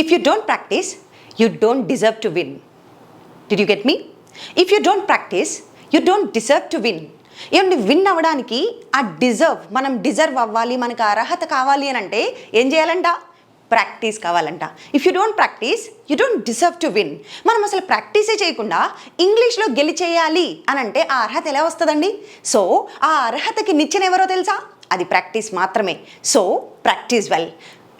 If you don't practice you don't deserve to win did you get me if you don't practice you don't deserve to win ఏమండి win అవ్వడానికి ఆ deserve మనం deserve అవ్వాలి మనకు అర్హత కావాలి అని అంటే ఏం చేయాలంట? ప్రాక్టీస్ కావాలంట. If you don't practice you don't deserve to win మనం అసలు ప్రాక్టీసే చేయకుండా ఇంగ్లీష్లో గెలిచేయాలి అని అంటే ఆ అర్హత ఎలా వస్తుందండి? సో ఆ అర్హతకి నిచ్చిన ఎవరో తెలుసా? అది ప్రాక్టీస్ మాత్రమే. So practice well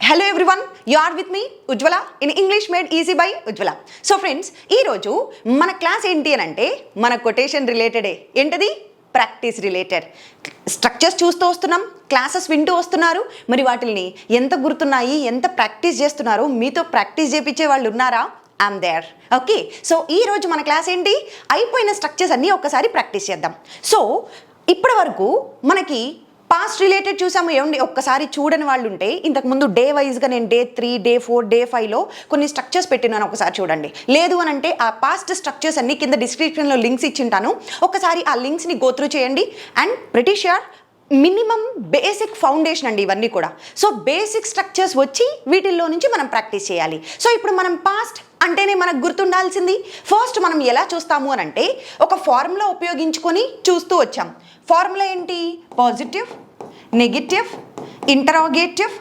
hello everyone you are with me Ujwala in English made easy by Ujwala so friends ఈరోజు మన క్లాస్ ఏంటి అని అంటే మన కొటేషన్ రిలేటెడే ఏంటది? ప్రాక్టీస్ రిలేటెడ్ స్ట్రక్చర్స్ చూస్తూ వస్తున్నాం క్లాసెస్ వింటూ వస్తున్నారు. మరి వాటిని ఎంత గుర్తున్నాయి ఎంత ప్రాక్టీస్ చేస్తున్నారు మీతో ప్రాక్టీస్ చేపించే వాళ్ళు ఉన్నారా? ఐమ్ దేర్ ఓకే సో ఈ రోజు మన క్లాస్ ఏంటి? అయిపోయిన స్ట్రక్చర్స్ అన్నీ ఒక్కసారి ప్రాక్టీస్ చేద్దాం. సో ఇప్పటి వరకు మనకి పాస్ట్ రిలేటెడ్ చూసాము ఏమండి ఒక్కసారి చూడని వాళ్ళు ఉంటే ఇంతకు ముందు డే వైజ్గా నేను day three day four day ఫైవ్లో కొన్ని స్ట్రక్చర్స్ పెట్టినాను ఒకసారి చూడండి. లేదు అని అంటే ఆ పాస్ట్ స్ట్రక్చర్స్ అన్ని కింద డిస్క్రిప్షన్లో లింక్స్ ఇచ్చింటాను. ఒకసారి ఆ లింక్స్ని గోత్రూ చేయండి. అండ్ బ్రిటిష్ యార్ మినిమం బేసిక్ ఫౌండేషన్ అండి ఇవన్నీ కూడా. సో బేసిక్ స్ట్రక్చర్స్ వచ్చి వీటిల్లో నుంచి మనం ప్రాక్టీస్ చేయాలి. సో ఇప్పుడు మనం పాస్ట్ అంటేనే మనకు గుర్తుండాల్సింది ఫస్ట్ మనం ఎలా చూస్తాము అని అంటే ఒక ఫార్ములా ఉపయోగించుకొని చూస్తూ వచ్చాం. ఫార్ములా ఏంటి? Positive negative interrogative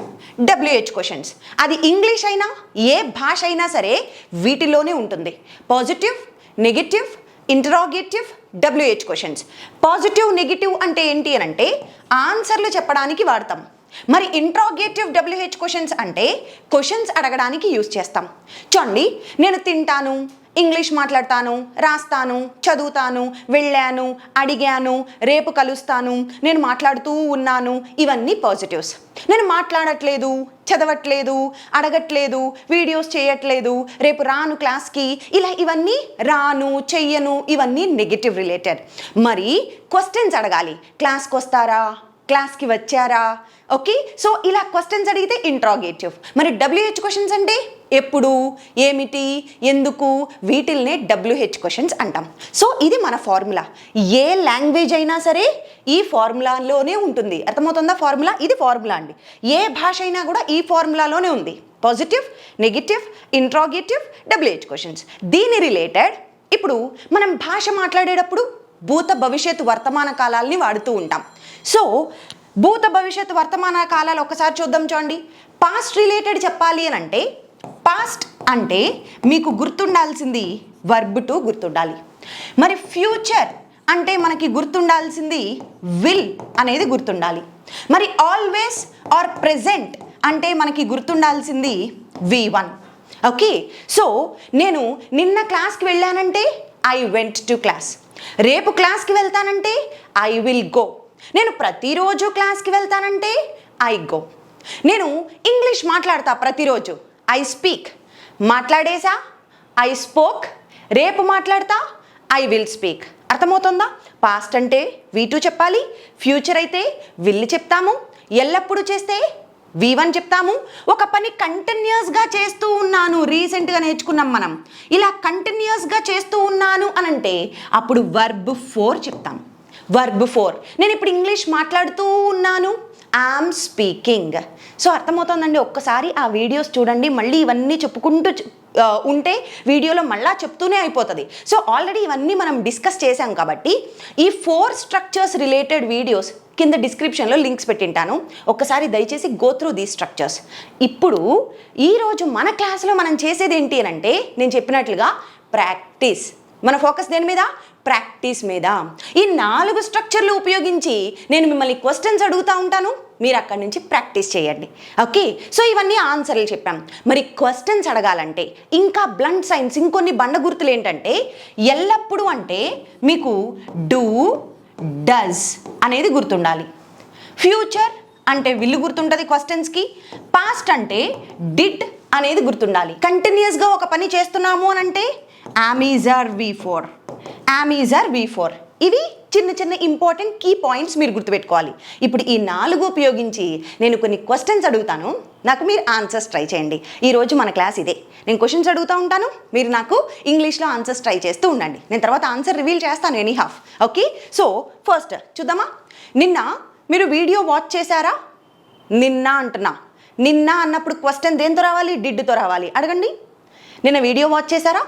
WH questions అది ఇంగ్లీష్ అయినా ఏ భాష అయినా సరే వీటిలోనే ఉంటుంది. Positive negative interrogative WH questions positive negative అంటే ఏంటి అని అంటే ఆన్సర్లు చెప్పడానికి వాడతాం. మరి ఇంట్రాగేటివ్ డబ్ల్యూహెచ్ క్వశ్చన్స్ అంటే క్వశ్చన్స్ అడగడానికి యూజ్ చేస్తాం. చూడండి నేను తింటాను ఇంగ్లీష్ మాట్లాడతాను రాస్తాను చదువుతాను వెళ్ళాను అడిగాను రేపు కలుస్తాను నేను మాట్లాడుతూ ఉన్నాను ఇవన్నీ పాజిటివ్స్. నేను మాట్లాడట్లేదు చదవట్లేదు అడగట్లేదు వీడియోస్ చేయట్లేదు రేపు రాను క్లాస్కి ఇలా ఇవన్నీ రాను చెయ్యను ఇవన్నీ నెగిటివ్ రిలేటెడ్. మరి క్వశ్చన్స్ అడగాలి. క్లాస్కి వస్తారా క్లాస్కి వచ్చారా? ఓకే? సో ఇలా క్వశ్చన్స్ అడిగితే ఇంట్రాగేటివ్ మరి డబ్ల్యూహెచ్ క్వశ్చన్స్ అంటే ఎప్పుడు? ఏమిటి? ఎందుకు? వీటిల్నే డబ్ల్యూహెచ్ క్వశ్చన్స్ అంటాం. సో ఇది మన ఫార్ములా ఏ లాంగ్వేజ్ అయినా సరే ఈ ఫార్ములాలోనే ఉంటుంది. అర్థమవుతుందా ఫార్ములా ఇది ఫార్ములా అండి. ఏ భాష అయినా కూడా ఈ ఫార్ములాలోనే ఉంది. Positive negative interrogative WH questions దీని రిలేటెడ్ ఇప్పుడు మనం భాష మాట్లాడేటప్పుడు భూత భవిష్యత్ వర్తమాన కాలాల్ని వాడుతూ ఉంటాం. సో భూత భవిష్యత్ వర్తమాన కాలాలు ఒకసారి చూద్దాం చూడండి. పాస్ట్ రిలేటెడ్ చెప్పాలి అని అంటే పాస్ట్ అంటే మీకు గుర్తుండాల్సింది వర్బ్ టు గుర్తుండాలి. మరి ఫ్యూచర్ అంటే మనకి గుర్తుండాల్సింది విల్ అనేది గుర్తుండాలి. మరి ఆల్వేస్ ఆర్ ప్రెజెంట్ అంటే మనకి గుర్తుండాల్సింది వి వన్ ఓకే సో నేను నిన్న క్లాస్కి వెళ్ళానంటే ఐ వెంట్ టు క్లాస్ రేపు క్లాస్కి వెళ్తానంటే ఐ విల్ గో. నేను ప్రతిరోజు క్లాస్కి వెళ్తానంటే ఐ గో. నేను ఇంగ్లీష్ మాట్లాడతా ప్రతిరోజు. I speak. మాట్లాడేసా I spoke. రేపు మాట్లాడతా? I will speak. అర్థమవుతుందా? పాస్ట్ అంటే వీ టూ చెప్పాలి ఫ్యూచర్ అయితే విల్ చెప్తాము ఎల్లప్పుడూ చేస్తే వన్ చెప్తాము. ఒక పని కంటిన్యూస్గా చేస్తూ ఉన్నాను. రీసెంట్గా నేర్చుకున్నాం మనం. ఇలా కంటిన్యూస్గా చేస్తూ ఉన్నాను అని అంటే అప్పుడు వర్బ్ ఫోర్ చెప్తాం. వర్బ్ ఫోర్ నేను ఇప్పుడు ఇంగ్లీష్ మాట్లాడుతూ ఉన్నాను. ఐఎమ్ స్పీకింగ్ సో అర్థమవుతుందండి ఒక్కసారి ఆ వీడియోస్ చూడండి. మళ్ళీ ఇవన్నీ చెప్పుకుంటూ ఉంటే వీడియోలో మళ్ళా చెప్తూనే అయిపోతుంది. సో ఆల్రెడీ ఇవన్నీ మనం డిస్కస్ చేశాం కాబట్టి ఈ ఫోర్ స్ట్రక్చర్స్ రిలేటెడ్ వీడియోస్ కింద డిస్క్రిప్షన్లో లింక్స్ పెట్టింటాను. ఒక్కసారి దయచేసి గో త్రూ దీ స్ట్రక్చర్స్ ఇప్పుడు ఈరోజు మన క్లాస్లో మనం చేసేది ఏంటి అని అంటే నేను చెప్పినట్లుగా ప్రాక్టీస్ మన ఫోకస్ దేని మీద? ప్రాక్టీస్ మీద. ఈ నాలుగు స్ట్రక్చర్లు ఉపయోగించి నేను మిమ్మల్ని క్వశ్చన్స్ అడుగుతూ ఉంటాను. మీరు అక్కడి నుంచి ప్రాక్టీస్ చేయండి. ఓకే సో ఇవన్నీ ఆన్సర్లు చెప్పాం. మరి క్వశ్చన్స్ అడగాలంటే ఇంకా బ్లండ్ సైన్స్ ఇంకొన్ని బండ గుర్తులు ఏంటంటే ఎల్లప్పుడూ అంటే మీకు డూ డస్ అనేది గుర్తుండాలి. ఫ్యూచర్ అంటే విల్లు గుర్తుంటుంది క్వశ్చన్స్కి పాస్ట్ అంటే డిడ్ అనేది గుర్తుండాలి. కంటిన్యూస్గా ఒక పని చేస్తున్నాము అని అంటే ఆమీజర్ వి ఫోర్ ఆమీజర్ వి ఫోర్ ఇవి చిన్న చిన్న ఇంపార్టెంట్ కీ పాయింట్స్ మీరు గుర్తుపెట్టుకోవాలి. ఇప్పుడు ఈ నాలుగు ఉపయోగించి నేను కొన్ని క్వశ్చన్స్ అడుగుతాను. నాకు మీరు ఆన్సర్స్ ట్రై చేయండి. ఈరోజు మన క్లాస్ ఇదే. నేను క్వశ్చన్స్ అడుగుతూ ఉంటాను. మీరు నాకు ఇంగ్లీష్లో ఆన్సర్స్ ట్రై చేస్తూ ఉండండి. నేను తర్వాత ఆన్సర్ రివీల్ చేస్తాను any half okay so first చూద్దామా? నిన్న మీరు వీడియో వాచ్ చేశారా? నిన్న అంటున్నా. నిన్న అన్నప్పుడు క్వశ్చన్ దేంతో రావాలి? డిడ్తో రావాలి. అడగండి. నిన్న వీడియో వాచ్ చేశారా?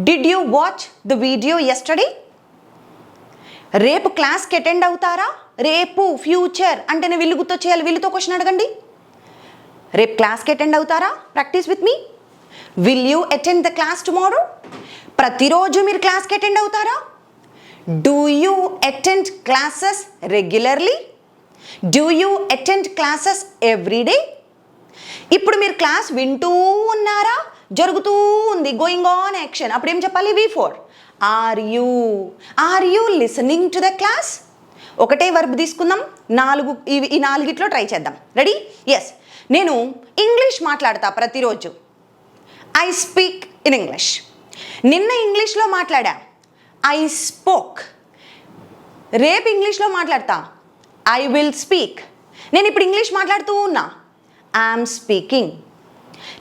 Did you watch the video yesterday రేపు క్లాస్కి అటెండ్ అవుతారా? రేపు ఫ్యూచర్ అంటేనే వీళ్ళు గుర్తొచ్చేయాలి వీళ్ళతో క్వశ్చన్ అడగండి. రేపు క్లాస్కి అటెండ్ అవుతారా? Practice with me? Will you attend the class tomorrow ప్రతిరోజు మీరు క్లాస్కి అటెండ్ అవుతారా? Do you attend classes regularly do you attend classes every day ఇప్పుడు మీరు క్లాస్ వింటూ ఉన్నారా? జరుగుతూ ఉంది. గోయింగ్ ఆన్ యాక్షన్ అప్పుడు ఏం చెప్పాలి? V four are you? Are you listening to the class? ఒకటే వర్బ్ తీసుకుందాం. నాలుగు ఇవి ఈ నాలుగిట్లో ట్రై చేద్దాం. రెడీ ఎస్ నేను ఇంగ్లీష్ మాట్లాడతా ప్రతిరోజు. ఐ స్పీక్ ఇన్ ఇంగ్లీష్ నిన్న ఇంగ్లీష్లో మాట్లాడా? ఐ స్పోక్ రేపు ఇంగ్లీష్లో మాట్లాడతా? ఐ విల్ స్పీక్ నేను ఇప్పుడు ఇంగ్లీష్ మాట్లాడుతూ ఉన్నా. ఐఎమ్ స్పీకింగ్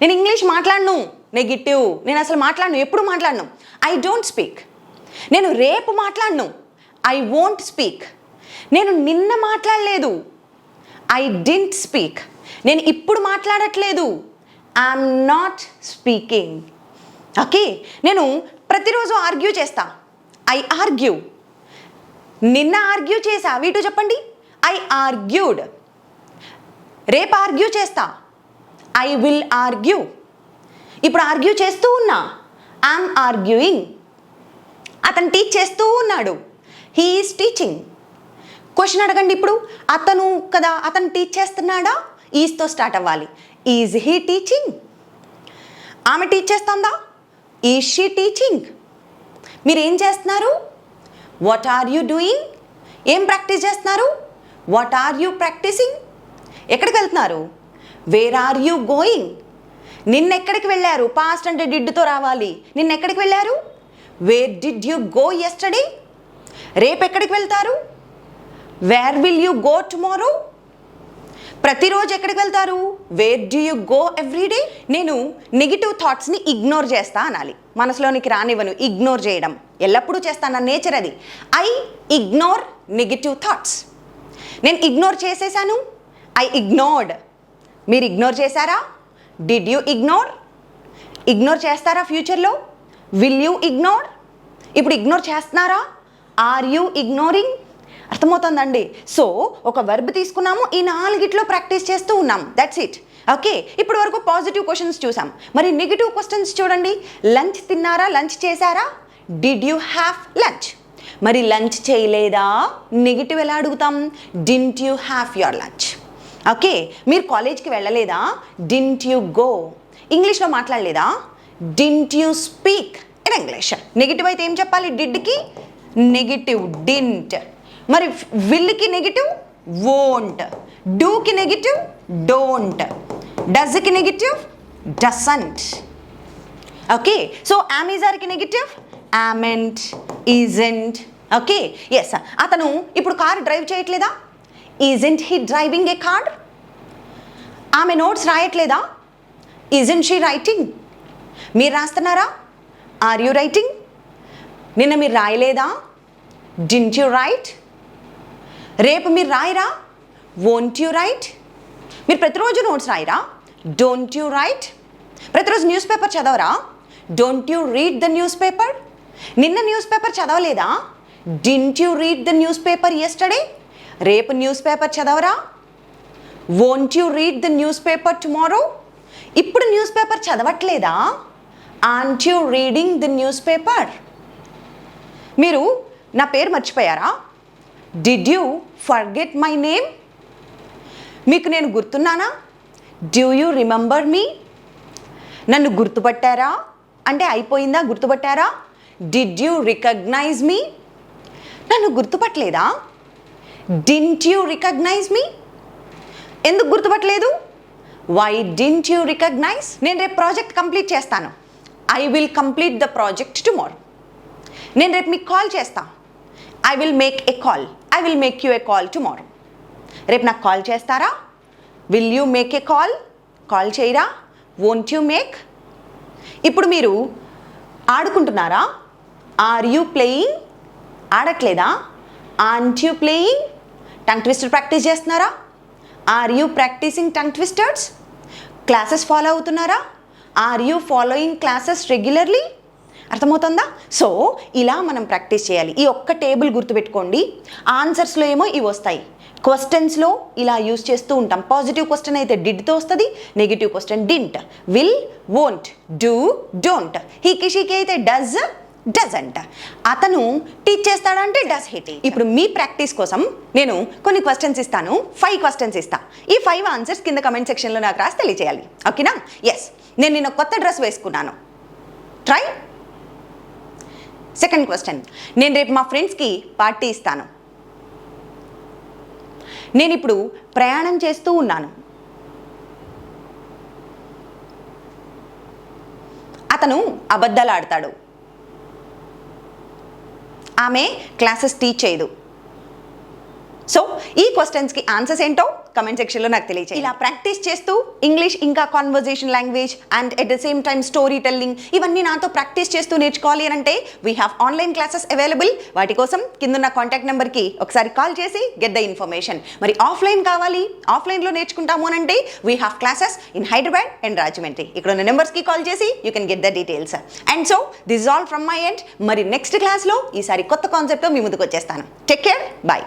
నేను ఇంగ్లీష్ మాట్లాడను. నెగిటివ్ నేను అసలు మాట్లాడను. ఎప్పుడు మాట్లాడను? ఐ డోంట్ స్పీక్ నేను రేపు మాట్లాడను. ఐ వోంట్ స్పీక్ నేను నిన్న మాట్లాడలేదు. ఐ డింట్ స్పీక్ నేను ఇప్పుడు మాట్లాడట్లేదు. ఐఎమ్ నాట్ స్పీకింగ్ ఓకే నేను ప్రతిరోజు ఆర్గ్యూ చేస్తా. ఐ ఆర్గ్యూ నిన్న ఆర్గ్యూ చేసా వీటు చెప్పండి. ఐ ఆర్గ్యూడ్ రేపు ఆర్గ్యూ చేస్తా. ఐ విల్ ఆర్గ్యూ ఇప్పుడు ఆర్గ్యూ చేస్తూ ఉన్నా. ఐఎమ్ ఆర్గ్యూయింగ్ అతను టీచ్ చేస్తూ ఉన్నాడు. హీఈస్ టీచింగ్ క్వశ్చన్ అడగండి ఇప్పుడు. అతను కదా అతను టీచ్ చేస్తున్నాడా? ఈజ్తో స్టార్ట్ అవ్వాలి. ఈజ్ హీ టీచింగ్ ఆమె టీచ్ చేస్తుందా? ఈజ్ షీ టీచింగ్ మీరు ఏం చేస్తున్నారు? వాట్ ఆర్ యూ డూయింగ్ ఏం ప్రాక్టీస్ చేస్తున్నారు? వాట్ ఆర్ యూ ప్రాక్టీసింగ్ ఎక్కడికి వెళ్తున్నారు? వేర్ ఆర్ యూ గోయింగ్ నిన్నెక్కడికి వెళ్ళారు? పాస్ట్ అంటే డిడ్డుతో రావాలి. నిన్నెక్కడికి వెళ్ళారు? Where did you go yesterday రేపు ఎక్కడికి వెళ్తారు? Where will you go tomorrow ప్రతిరోజు ఎక్కడికి వెళ్తారు? Where do you go every day నేను నెగిటివ్ థాట్స్ని ఇగ్నోర్ చేస్తా అనాలి. మనసులోనికి రానివ్వను ఇగ్నోర్ చేయడం. ఎల్లప్పుడూ చేస్తాను నా నేచర్ అది. ఐ ఇగ్నోర్ నెగిటివ్ థాట్స్ నేను ఇగ్నోర్ చేసేసాను? ఐ ఇగ్నోర్డ్ మీరు ఇగ్నోర్ చేశారా? డిడ్ యూ ఇగ్నోర్ ఇగ్నోర్ చేస్తారా ఫ్యూచర్లో విల్ యూ ఇగ్నోర్ ఇప్పుడు ఇగ్నోర్ చేస్తున్నారా? ఆర్ యూ ఇగ్నోరింగ్ అర్థమవుతుందండి. సో ఒక వర్బ్ తీసుకున్నాము ఈ నాలుగిట్లో ప్రాక్టీస్ చేస్తూ ఉన్నాం. దట్స్ ఇట్ ఓకే ఇప్పుడు వరకు పాజిటివ్ క్వశ్చన్స్ చూసాం. మరి నెగిటివ్ క్వశ్చన్స్ చూడండి. లంచ్ తిన్నారా? లంచ్ చేశారా? డిడ్ యూ హ్యావ్ లంచ్ మరి లంచ్ చేయలేదా? నెగిటివ్ ఎలా అడుగుతాం? Didn't you have your lunch okay మీరు కాలేజ్కి వెళ్ళలేదా? డింట్ యూ గో ఇంగ్లీష్లో మాట్లాడలేదా? Didn't you speak in English negative అయితే ఏం చెప్పాలి? డిడ్కి నెగిటివ్ డింట్ మరి విల్కి నెగిటివ్ వోంట్ డూకి నెగిటివ్ డోంట్ డజ్కి negative doesn't okay so ఆమెజార్కి negative amn't isn't okay yes అతను ఇప్పుడు కార్ డ్రైవ్ చేయట్లేదా? Isn't he driving a car ఆమె నోట్స్ రాయట్లేదా? ఈజెంట్ షీ రైటింగ్ మీరు రాస్తున్నారా? ఆర్ యూ రైటింగ్ నిన్న మీరు రాయలేదా? డింట్ యూ రైట్ రేపు మీరు రాయరా? వోంట్ యూ రైట్ మీరు ప్రతిరోజు నోట్స్ రాయరా? డోంట్ యూ రైట్ ప్రతిరోజు news paper చదవరా? Don't you read the news paper? నిన్న news paper చదవలేదా? Didn't you read the news paper yesterday రేపు news paper చదవరా? Won't you read the news paper tomorrow ఇప్పుడు news paper చదవట్లేదా? Aren't you reading the news paper మీరు నా పేరు మర్చిపోయారా? Did you forget my name మీకు నేను గుర్తున్నానా? Do you remember me నన్ను గుర్తుపట్టారా? అంటే అయిపోయిందా? గుర్తుపట్టారా? డిడ్ యూ రికగ్నైజ్ మీ నన్ను గుర్తుపట్టలేదా? డింట్ యూ రికగ్నైజ్ మీ ఎందుకు గుర్తుపట్టలేదు? వై డింట్ యూ రికగ్నైజ్ నేను రేపు ప్రాజెక్ట్ కంప్లీట్ చేస్తాను. I will complete the project tomorrow నేను రేపు మీకు కాల్ చేస్తా I will make a call I will make you a call tomorrow రేపు నాకు కాల్ చేస్తారా? Will you make a call call చేయరా? వోంట్ యూ మేక్ ఇప్పుడు మీరు ఆడుకుంటున్నారా? Are you playing ఆడట్లేదా? Aren't you playing tongue twister practice చేస్తున్నారా? Are you practising tongue twisters classes follow అవుతున్నారా? Are you following classes regularly అర్థమవుతుందా? So ఇలా మనం practice చేయాలి. ఈ ఒక్క టేబుల్ గుర్తుపెట్టుకోండి. ఆన్సర్స్లో ఏమో ఇవి వస్తాయి. క్వశ్చన్స్లో ఇలా యూజ్ చేస్తూ ఉంటాం. పాజిటివ్ క్వశ్చన్ అయితే డిడ్తో వస్తుంది negative question didn't will won't do don't హీకి షీకి అయితే డజ్ డజంట్ అతను టీచ్ చేస్తాడంటే డస్ హిట్ ఇప్పుడు మీ ప్రాక్టీస్ కోసం నేను కొన్ని క్వశ్చన్స్ ఇస్తాను. ఫైవ్ క్వశ్చన్స్ ఇస్తా. ఈ ఫైవ్ ఆన్సర్స్ కింద కమెంట్ సెక్షన్లో నాకు రాసి తెలియజేయాలి ఓకేనా? ఎస్ నేను నిన్న కొత్త డ్రెస్ వేసుకున్నాను. ట్రై సెకండ్ క్వశ్చన్ నేను రేపు మా ఫ్రెండ్స్కి పార్టీ ఇస్తాను. నేను ఇప్పుడు ప్రయాణం చేస్తూ ఉన్నాను. అతను అబద్ధాలు ఆడతాడు. ఆమె క్లాసెస్ టీచ్ చేయదు. సో ఈ క్వశ్చన్స్కి ఆన్సర్స్ ఏంటో కమెంట్ సెక్షన్లో నాకు తెలియచేయండి. ఇలా ప్రాక్టీస్ చేస్తూ ఇంగ్లీష్ ఇంకా conversation language and at the same time story telling ఇవన్నీ నాతో ప్రాక్టీస్ చేస్తూ నేర్చుకోవాలి అని అంటే we have online classes available వాటి కోసం కిందున్న కాంటాక్ట్ నెంబర్కి ఒకసారి కాల్ చేసి గెట్ ద ఇన్ఫర్మేషన్ మరి ఆఫ్లైన్ కావాలి ఆఫ్లైన్లో నేర్చుకుంటాము అని అంటే we have classes in Hyderabad and Rajahmundry ఇక్కడ ఉన్న నెంబర్స్కి కాల్ చేసి you can get the details and so this all from my end మరి నెక్స్ట్ క్లాస్లో ఈసారి కొత్త కాన్సెప్ట్తో మీ ముందుకు వచ్చేస్తాను. Take care bye